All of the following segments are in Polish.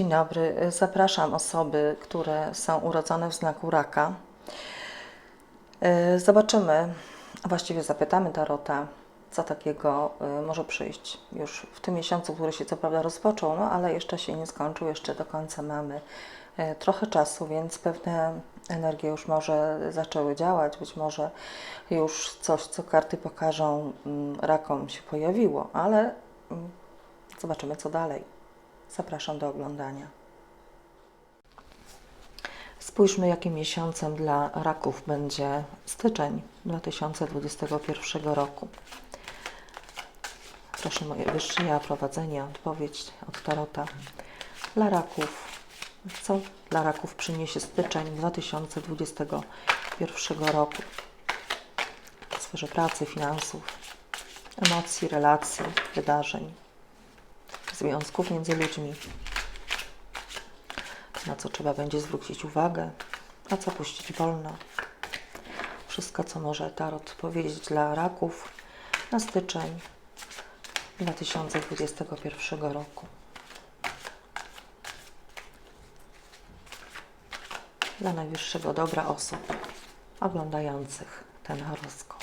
Dzień dobry. Zapraszam osoby, które są urodzone w znaku raka. E, Zobaczymy, właściwie zapytamy Tarota, co takiego e, może przyjść już w tym miesiącu, który się co prawda rozpoczął, no ale jeszcze się nie skończył, jeszcze do końca mamy e, trochę czasu, więc pewne energie już może zaczęły działać, być może już coś, co karty pokażą mm, rakom się pojawiło, ale mm, zobaczymy co dalej. Zapraszam do oglądania. Spójrzmy, jakim miesiącem dla raków będzie styczeń 2021 roku. Proszę moje wyższe ja prowadzenie, odpowiedź od Tarota. Dla raków, co dla raków przyniesie styczeń 2021 roku? W sferze pracy, finansów, emocji, relacji, wydarzeń, związków między ludźmi na co trzeba będzie zwrócić uwagę, a co puścić wolno. Wszystko, co może Tarot powiedzieć dla raków na styczeń 2021 roku. Dla najwyższego dobra osób oglądających ten horoskop.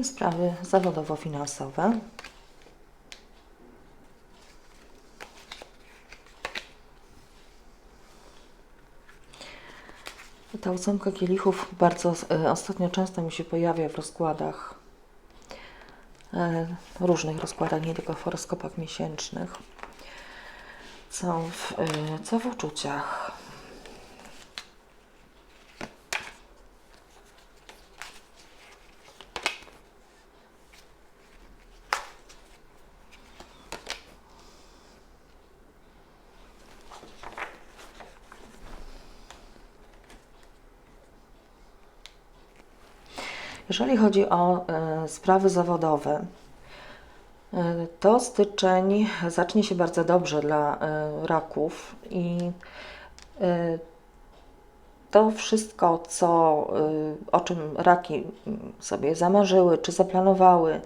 i sprawy zawodowo-finansowe. Ta ósemka kielichów bardzo e, ostatnio często mi się pojawia w rozkładach, e, różnych rozkładach, nie tylko w horoskopach miesięcznych. Co w, e, co w uczuciach? Jeżeli chodzi o e, sprawy zawodowe, e, to styczeń zacznie się bardzo dobrze dla e, raków i to wszystko, co, o czym raki mm, sobie zamarzyły czy zaplanowały,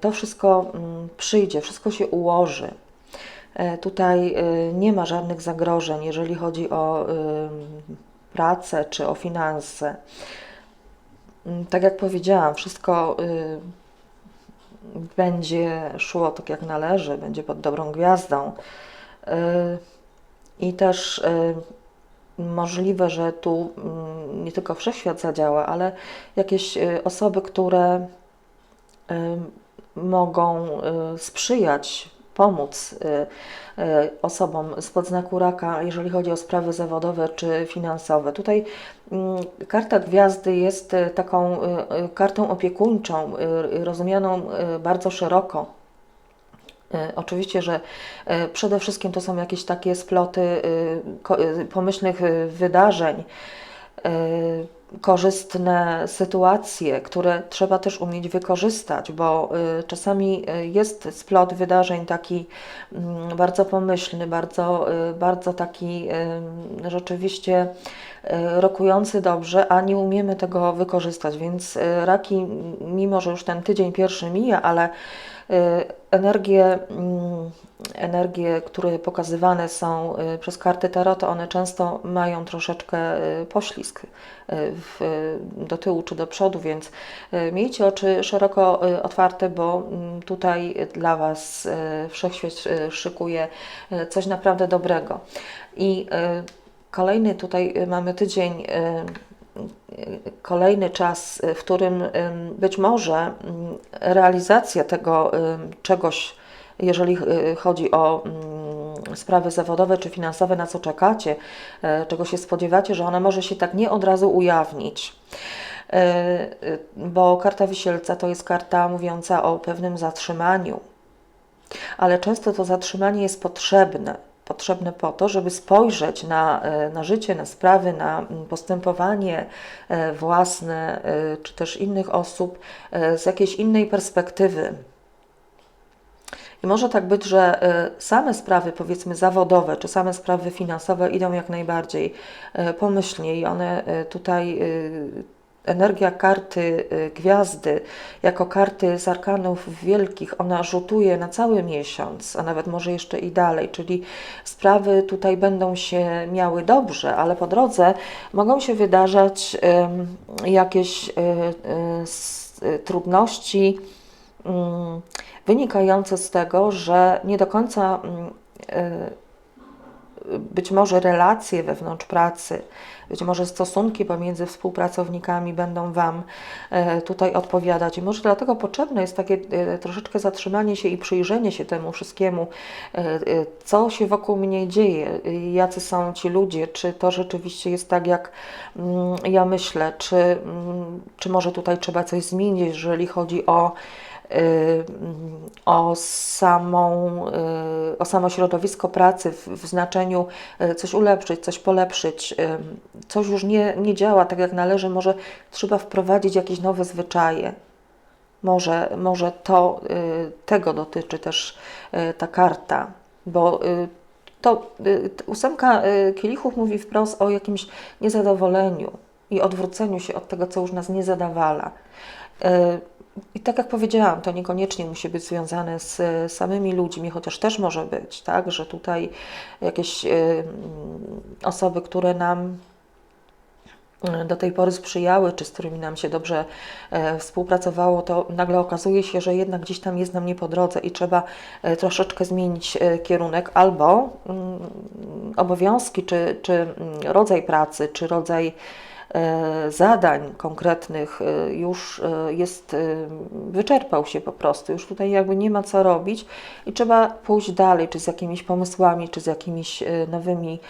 to wszystko mm, przyjdzie, wszystko się ułoży. Tutaj nie ma żadnych zagrożeń, jeżeli chodzi o pracę czy o finanse. Mm, Tak jak powiedziałam, wszystko y, będzie szło tak jak należy, będzie pod dobrą gwiazdą. Y, I też y, możliwe, że tu mm, nie tylko wszechświat zadziała, ale jakieś osoby, które mogą sprzyjać, pomóc y, y, osobom z podznaku raka, jeżeli chodzi o sprawy zawodowe czy finansowe. Tutaj mm, karta gwiazdy jest y, taką kartą opiekuńczą, rozumianą bardzo szeroko. Oczywiście, że przede wszystkim to są jakieś takie sploty pomyślnych wydarzeń, korzystne sytuacje, które trzeba też umieć wykorzystać, bo y, czasami y, jest splot wydarzeń taki mm, bardzo pomyślny, bardzo, y, bardzo taki rzeczywiście rokujący dobrze, a nie umiemy tego wykorzystać, więc raki, mimo że już ten tydzień pierwszy mija, ale energie, mm, energie, które pokazywane są y, przez karty Tarota, one często mają troszeczkę y, poślizg y, w, do tyłu czy do przodu, więc y, miejcie oczy szeroko y, otwarte, bo mm, tutaj dla Was y, Wszechświat y, szykuje y, coś naprawdę dobrego. I y, kolejny tutaj y, mamy tydzień y, kolejny czas, w którym ym, być może realizacja tego czegoś, jeżeli y, chodzi o sprawy zawodowe czy finansowe, na co czekacie, y, czego się spodziewacie, że ona może się tak nie od razu ujawnić. Y, Bo karta wisielca to jest karta mówiąca o pewnym zatrzymaniu, ale często to zatrzymanie jest potrzebne. Potrzebne po to, żeby spojrzeć na, e, na życie, na sprawy, na postępowanie e, własne e, czy też innych osób z jakiejś innej perspektywy. I może tak być, że same sprawy, powiedzmy, zawodowe, czy same sprawy finansowe idą jak najbardziej pomyślnie i one tutaj, energia karty y, gwiazdy, jako karty z arkanów wielkich, ona rzutuje na cały miesiąc, a nawet może jeszcze i dalej, czyli sprawy tutaj będą się miały dobrze, ale po drodze mogą się wydarzać jakieś y, y, trudności, wynikające z tego, że nie do końca być może relacje wewnątrz pracy, być może stosunki pomiędzy współpracownikami będą Wam e, tutaj odpowiadać. I może dlatego potrzebne jest takie e, troszeczkę zatrzymanie się i przyjrzenie się temu wszystkiemu, e, co się wokół mnie dzieje, jacy są ci ludzie, czy to rzeczywiście jest tak, jak mm, ja myślę, czy, mm, czy może tutaj trzeba coś zmienić, jeżeli chodzi o o, samą, y, o samo środowisko pracy w, w znaczeniu y, coś ulepszyć, coś polepszyć, y, coś już nie, nie działa tak jak należy, może trzeba wprowadzić jakieś nowe zwyczaje. Może, może to y, tego dotyczy też y, ta karta, bo y, to y, ósemka y, kielichów mówi wprost o jakimś niezadowoleniu i odwróceniu się od tego, co już nas nie zadawala. I tak jak powiedziałam, to niekoniecznie musi być związane z y, samymi ludźmi, chociaż też może być, tak, że tutaj jakieś y, mm, osoby, które nam y, do tej pory sprzyjały, czy z którymi nam się dobrze e, współpracowało, to nagle okazuje się, że jednak gdzieś tam jest nam nie po drodze i trzeba e, troszeczkę zmienić e, kierunek albo mm, obowiązki, czy, czy mm, rodzaj pracy, czy rodzaj e, zadań konkretnych e, już e, jest, e, wyczerpał się po prostu, już tutaj jakby nie ma co robić i trzeba pójść dalej, czy z jakimiś pomysłami, czy z jakimiś e, nowymi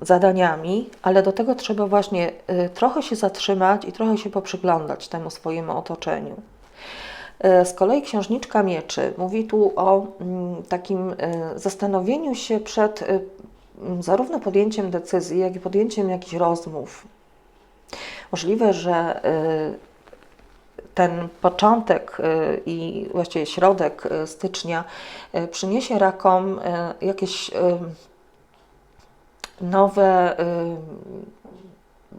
zadaniami, ale do tego trzeba właśnie e, trochę się zatrzymać i trochę się poprzyglądać temu swojemu otoczeniu. E, Z kolei księżniczka mieczy mówi tu o mm, takim e, zastanowieniu się przed e, zarówno podjęciem decyzji, jak i podjęciem jakichś rozmów. Możliwe, że e, ten początek e, i właściwie środek e, stycznia przyniesie rakom jakieś nowe,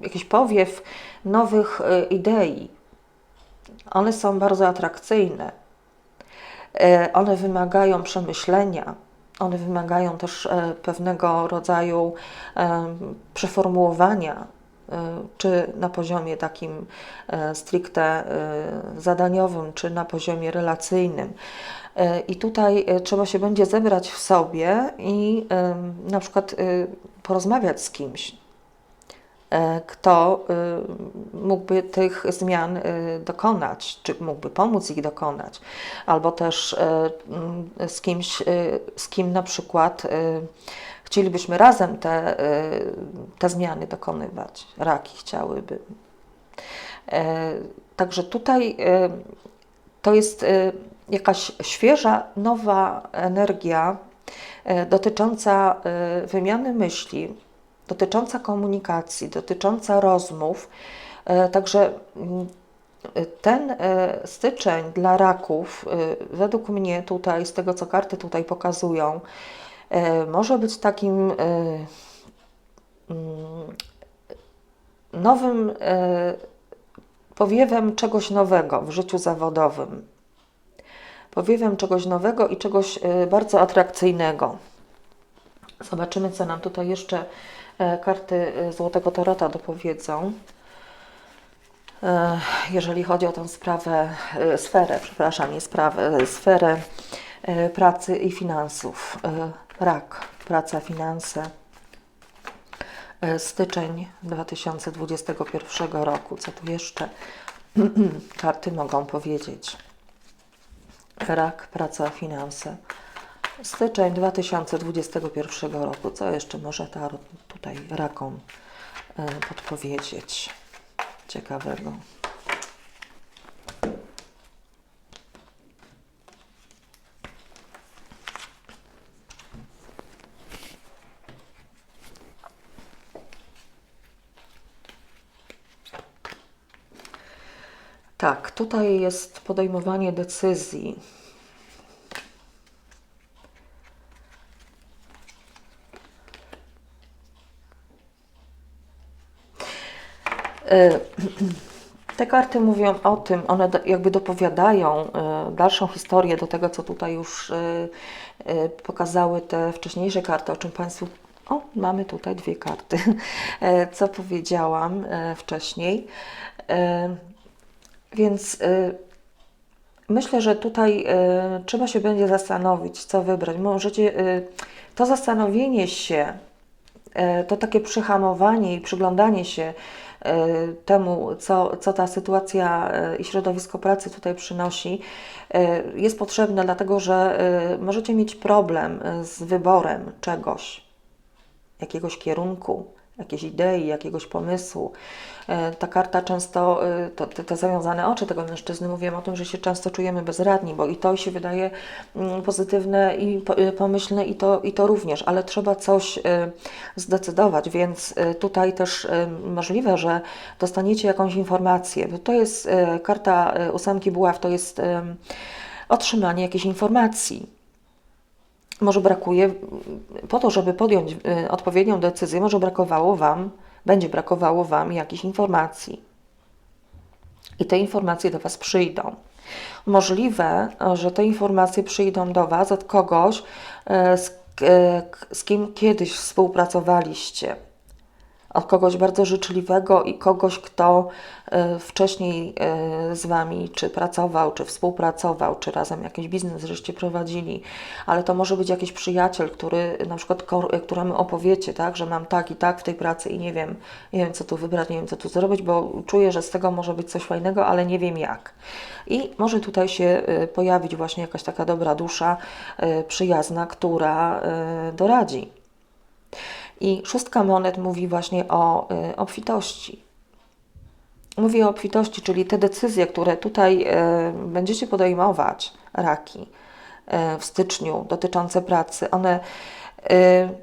jakiś powiew nowych idei. One są bardzo atrakcyjne. One wymagają przemyślenia, one wymagają też e, pewnego rodzaju e, przeformułowania, e, czy na poziomie takim stricte zadaniowym, czy na poziomie relacyjnym. I tutaj trzeba się będzie zebrać w sobie i na przykład porozmawiać z kimś, kto y, mógłby tych zmian y, dokonać, czy mógłby pomóc ich dokonać, albo też z kimś, z kim na przykład chcielibyśmy razem te, te zmiany dokonywać. Raki chciałyby. E, Także tutaj to jest jakaś świeża, nowa energia dotycząca wymiany myśli, dotycząca komunikacji, dotycząca rozmów. E, Także mm, ten e, styczeń dla raków, y, według mnie tutaj, z tego co karty tutaj pokazują, e, może być takim e, mm, nowym e, powiewem czegoś nowego w życiu zawodowym. Powiewem czegoś nowego i czegoś e, bardzo atrakcyjnego. Zobaczymy, co nam tutaj jeszcze e, karty e, Złotego Tarota dopowiedzą. E, Jeżeli chodzi o tę sprawę, e, sferę, przepraszam, nie sprawę, e, sferę e, pracy i finansów. E, Rak, praca, finanse. E, Styczeń 2021 roku. Co tu jeszcze karty mogą powiedzieć? Rak, praca, finanse. Styczeń 2021 roku. Co jeszcze może tarot tutaj rakom e, podpowiedzieć ciekawego? Tak, tutaj jest podejmowanie decyzji. Te karty mówią o tym, one jakby dopowiadają y, dalszą historię do tego, co tutaj już y, y, pokazały te wcześniejsze karty, o czym Państwu. O, mamy tutaj dwie karty, co powiedziałam wcześniej. Więc y, myślę, że tutaj y, trzeba się będzie zastanowić, co wybrać. Możecie y, to zastanowienie się to takie przyhamowanie i przyglądanie się e, temu, co, co ta sytuacja e, i środowisko pracy tutaj przynosi, e, jest potrzebne, dlatego że e, możecie mieć problem e, z wyborem czegoś, jakiegoś kierunku, jakiejś idei, jakiegoś pomysłu. E, Ta karta często, e, to, te, te zawiązane oczy tego mężczyzny mówią o tym, że się często czujemy bezradni, bo i to się wydaje mm, pozytywne i e, pomyślne i to, i to również, ale trzeba coś zdecydować, więc tutaj też możliwe, że dostaniecie jakąś informację, to jest karta ósemki buław, to jest otrzymanie jakiejś informacji może brakuje, po to, żeby podjąć y, odpowiednią decyzję, może brakowało Wam, będzie brakowało Wam jakichś informacji. I te informacje do Was przyjdą. Możliwe, że te informacje przyjdą do Was od kogoś, e, z, k- z kim kiedyś współpracowaliście. Od kogoś bardzo życzliwego i kogoś, kto e, wcześniej e, z Wami czy pracował, czy współpracował, czy razem jakiś biznes żeście prowadzili, ale to może być jakiś przyjaciel, który na przykład, któremu opowiecie, tak, że mam tak i tak w tej pracy i nie wiem, nie wiem co tu wybrać, nie wiem co tu zrobić, bo czuję, że z tego może być coś fajnego, ale nie wiem jak. I może tutaj się e, pojawić właśnie jakaś taka dobra dusza, przyjazna, która doradzi. I szóstka monet mówi właśnie o y, obfitości. Mówi o obfitości, czyli te decyzje, które tutaj y, będziecie podejmować, raki, y, w styczniu dotyczące pracy, one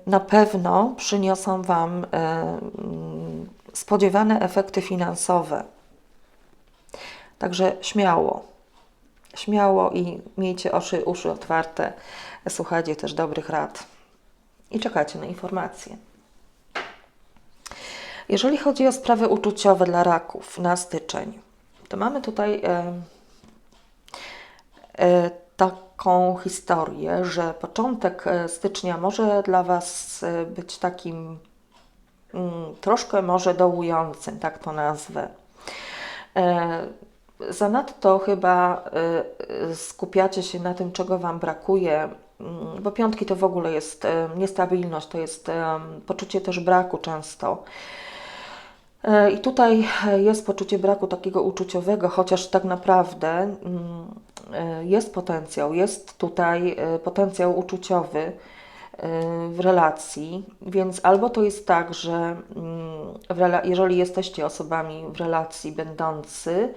na pewno przyniosą Wam spodziewane efekty finansowe. Także śmiało, śmiało i miejcie oczy, uszy otwarte, słuchajcie też dobrych rad i czekacie na informacje. Jeżeli chodzi o sprawy uczuciowe dla raków na styczeń, to mamy tutaj e, e, taką historię, że początek e, stycznia może dla Was e, być takim mm, troszkę może dołującym, tak to nazwę. E, Zanadto chyba y, skupiacie się na tym, czego Wam brakuje, bo piątki to w ogóle jest e, niestabilność, to jest em, poczucie też braku często. E, I tutaj e, jest poczucie braku takiego uczuciowego, chociaż tak naprawdę mm, e, jest potencjał, jest tutaj e, potencjał uczuciowy e, w relacji, więc albo to jest tak, że mm, jeżeli jesteście osobami w relacji będący,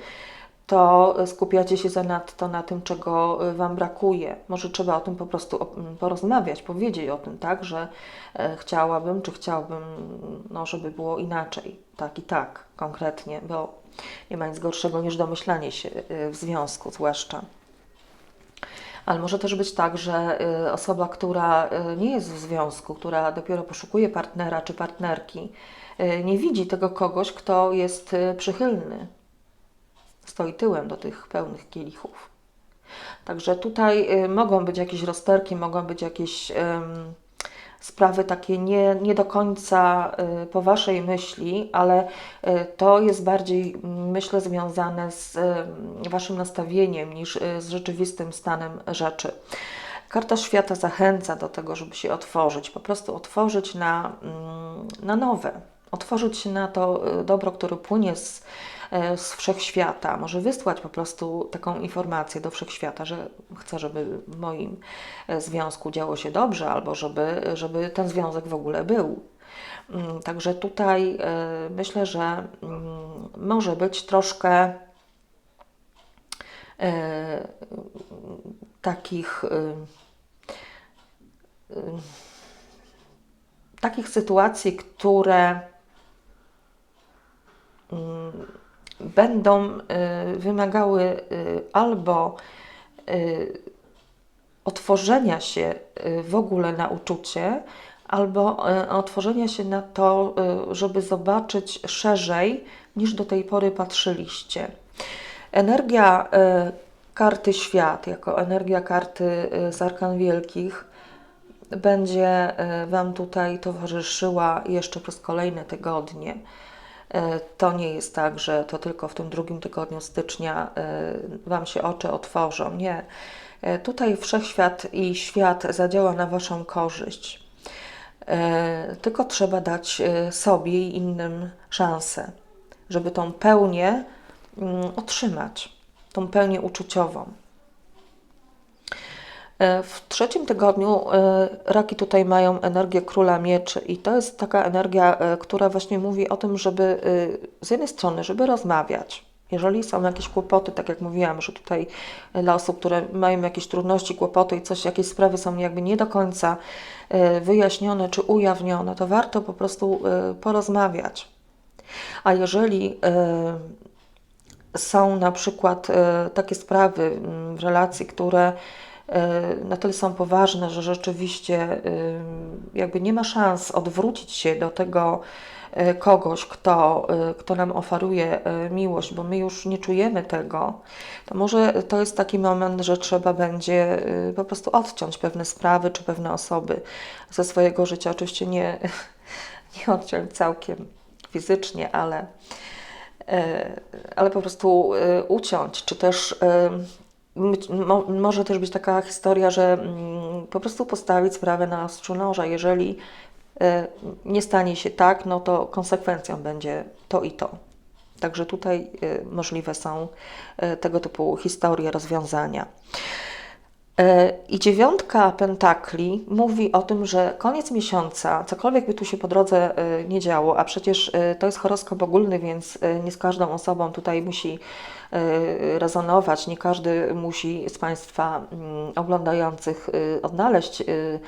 to skupiacie się zanadto na tym, czego y, Wam brakuje. Może trzeba o tym po prostu o- m, porozmawiać, powiedzieć o tym, tak, że e, chciałabym, czy chciałbym, no, żeby było inaczej, tak i tak, konkretnie, bo nie ma nic gorszego niż domyślanie się y, w związku, zwłaszcza. Ale może też być tak, że y, osoba, która nie jest w związku, która dopiero poszukuje partnera czy partnerki, nie widzi tego kogoś, kto jest przychylny, stoi tyłem do tych pełnych kielichów. Także tutaj y, mogą być jakieś rozterki, mogą być jakieś ym, sprawy takie nie, nie do końca y, po Waszej myśli, ale y, to jest bardziej, myślę, związane z Waszym nastawieniem niż z rzeczywistym stanem rzeczy. Karta świata zachęca do tego, żeby się otworzyć, po prostu otworzyć na, na nowe, otworzyć się na to dobro, które płynie z, z wszechświata. Może wysłać po prostu taką informację do wszechświata, że chcę, żeby w moim e, związku działo się dobrze, albo żeby, żeby ten związek w ogóle był. Mm, Także tutaj e, myślę, że mm, może być troszkę e, takich, takich sytuacji, które mm, będą y, wymagały y, albo y, otworzenia się w ogóle na uczucie, albo otworzenia się na to, żeby zobaczyć szerzej niż do tej pory patrzyliście. Energia karty świat, jako energia karty z Arkan Wielkich, będzie Wam tutaj towarzyszyła jeszcze przez kolejne tygodnie. E, To nie jest tak, że to tylko w tym drugim tygodniu stycznia e, Wam się oczy otworzą. Nie. E, Tutaj wszechświat i świat zadziała na Waszą korzyść. Tylko trzeba dać sobie i innym szansę, żeby tą pełnię mm, otrzymać, tą pełnię uczuciową. E, W trzecim tygodniu e, raki tutaj mają energię króla mieczy i to jest taka energia, e, która właśnie mówi o tym, żeby z jednej strony, żeby rozmawiać. Jeżeli są jakieś kłopoty, tak jak mówiłam, że tutaj dla osób, które mają jakieś trudności, kłopoty i coś, jakieś sprawy są jakby nie do końca wyjaśnione czy ujawnione, to warto po prostu porozmawiać. A jeżeli są na przykład takie sprawy mm, w relacji, które na tyle są poważne, że rzeczywiście e, jakby nie ma szans odwrócić się do tego e, kogoś, kto, e, kto nam oferuje e, miłość, bo my już nie czujemy tego, to może to jest taki moment, że trzeba będzie e, po prostu odciąć pewne sprawy czy pewne osoby ze swojego życia. Oczywiście nie, nie odciąć całkiem fizycznie, ale e, ale po prostu e, uciąć, czy też e, mo, może też być taka historia, że mm, po prostu postawić sprawę na ostrzu noża. Jeżeli e, nie stanie się tak, no to konsekwencją będzie to i to. Także tutaj e, możliwe są e, tego typu historie, rozwiązania. E, I dziewiątka pentakli mówi o tym, że koniec miesiąca, cokolwiek by tu się po drodze e, nie działo, a przecież e, to jest horoskop ogólny, więc nie z każdą osobą tutaj musi rezonować, nie każdy musi z Państwa mm, oglądających odnaleźć mm,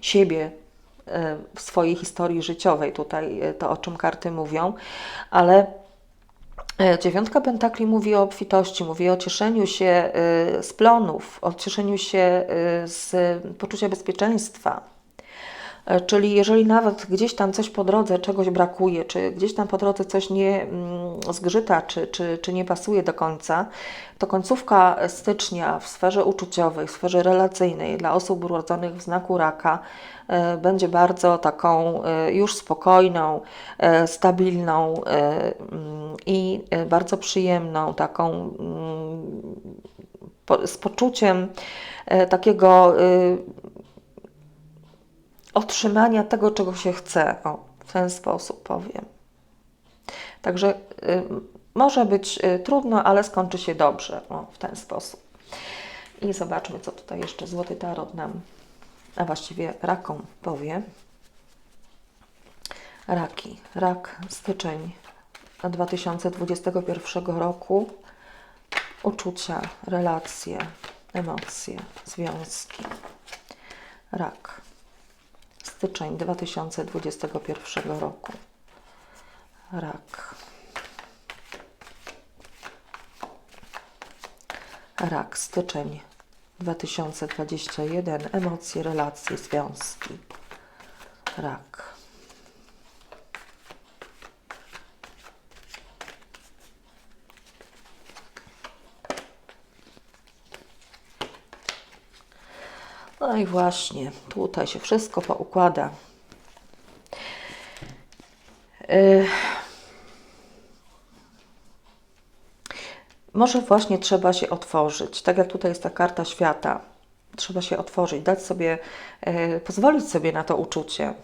siebie w swojej historii życiowej, tutaj to o czym karty mówią, ale Dziewiątka pentakli mówi o obfitości, mówi o cieszeniu się y, z plonów, o cieszeniu się y, z poczucia bezpieczeństwa. E, Czyli jeżeli nawet gdzieś tam coś po drodze, czegoś brakuje, czy gdzieś tam po drodze coś nie mm, zgrzyta, czy, czy, czy nie pasuje do końca, to końcówka stycznia w sferze uczuciowej, w sferze relacyjnej dla osób urodzonych w znaku raka e, będzie bardzo taką e, już spokojną, stabilną mm, i bardzo przyjemną, taką mm, z poczuciem takiego y, otrzymania tego, czego się chce. O, w ten sposób powiem. Także y, może być y, trudno, ale skończy się dobrze. O, w ten sposób. I zobaczmy, co tutaj jeszcze Złoty Tarot nam, a właściwie rakom powie. Raki. Rak, styczeń 2021 roku. Uczucia, relacje, emocje, związki. Rak styczeń 2021 roku. Rak. Rak, styczeń 2021. Emocje, relacje, związki. Rak. No i właśnie, tutaj się wszystko poukłada. Y, Może właśnie trzeba się otworzyć, tak jak tutaj jest ta karta świata. Trzeba się otworzyć, dać sobie, y, pozwolić sobie na to uczucie.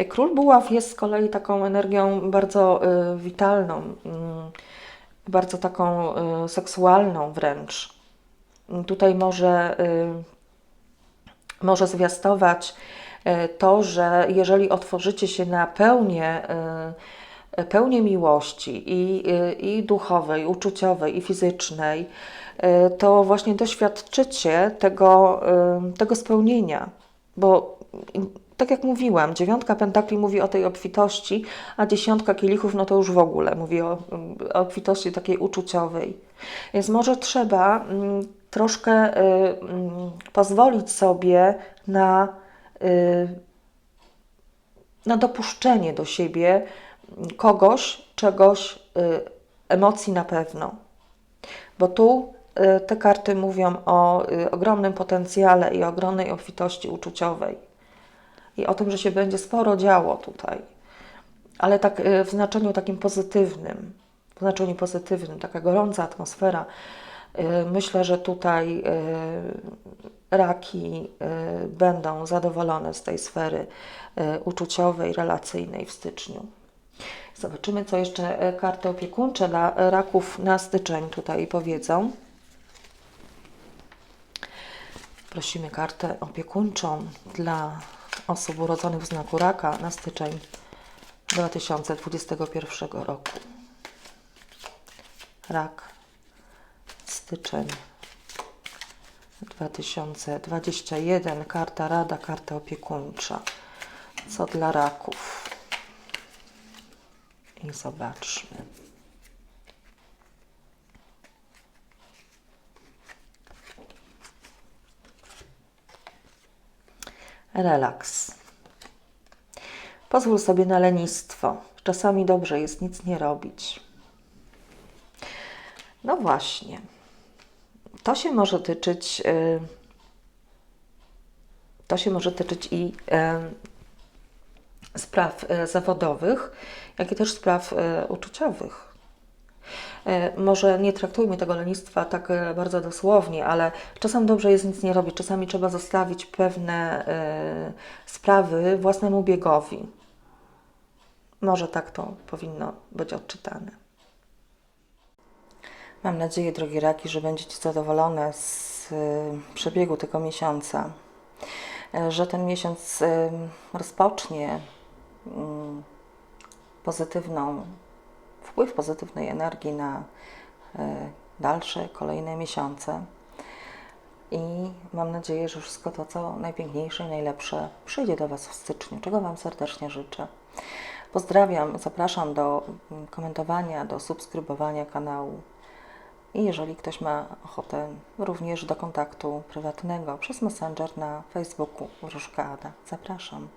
Y, Król Buław jest z kolei taką energią bardzo witalną, mm, bardzo taką seksualną wręcz. Tutaj może, y, może zwiastować y, to, że jeżeli otworzycie się na pełnię, y, pełnię miłości i, i duchowej, uczuciowej, i fizycznej, to właśnie doświadczycie tego, tego spełnienia. Bo tak jak mówiłam, dziewiątka pentakli mówi o tej obfitości, a dziesiątka kielichów, no to już w ogóle mówi o, o obfitości takiej uczuciowej. Więc może trzeba mm, troszkę y, mm, pozwolić sobie na, y, na dopuszczenie do siebie kogoś, czegoś, y, emocji na pewno. Bo tu te karty mówią o ogromnym potencjale i ogromnej obfitości uczuciowej. I o tym, że się będzie sporo działo tutaj. Ale tak w znaczeniu takim pozytywnym. W znaczeniu pozytywnym, taka gorąca atmosfera. Y, Myślę, że tutaj y, raki y, będą zadowolone z tej sfery uczuciowej, relacyjnej w styczniu. Zobaczymy, co jeszcze y, karty opiekuńcze dla raków na styczeń tutaj powiedzą. Prosimy kartę opiekuńczą dla osób urodzonych w znaku raka na styczeń 2021 roku. Rak, styczeń 2021, karta rada, karta opiekuńcza. Co dla raków? I zobaczmy. Relaks. Pozwól sobie na lenistwo. Czasami dobrze jest nic nie robić. No właśnie. To się może tyczyć. y, To się może tyczyć i y, spraw y, zawodowych, jak i też spraw uczuciowych. Może nie traktujmy tego lenistwa tak bardzo dosłownie, ale czasem dobrze jest nic nie robić, czasami trzeba zostawić pewne sprawy własnemu biegowi. Może tak to powinno być odczytane. Mam nadzieję, drogie raki, że będziecie zadowolone z y, przebiegu tego miesiąca, Y, że ten miesiąc y, rozpocznie pozytywną, wpływ pozytywnej energii na dalsze, kolejne miesiące. I mam nadzieję, że wszystko to, co najpiękniejsze i najlepsze, przyjdzie do Was w styczniu, czego Wam serdecznie życzę. Pozdrawiam, zapraszam do mm, komentowania, do subskrybowania kanału. I jeżeli ktoś ma ochotę, również do kontaktu prywatnego przez Messenger na Facebooku Wróżka Ada. Zapraszam.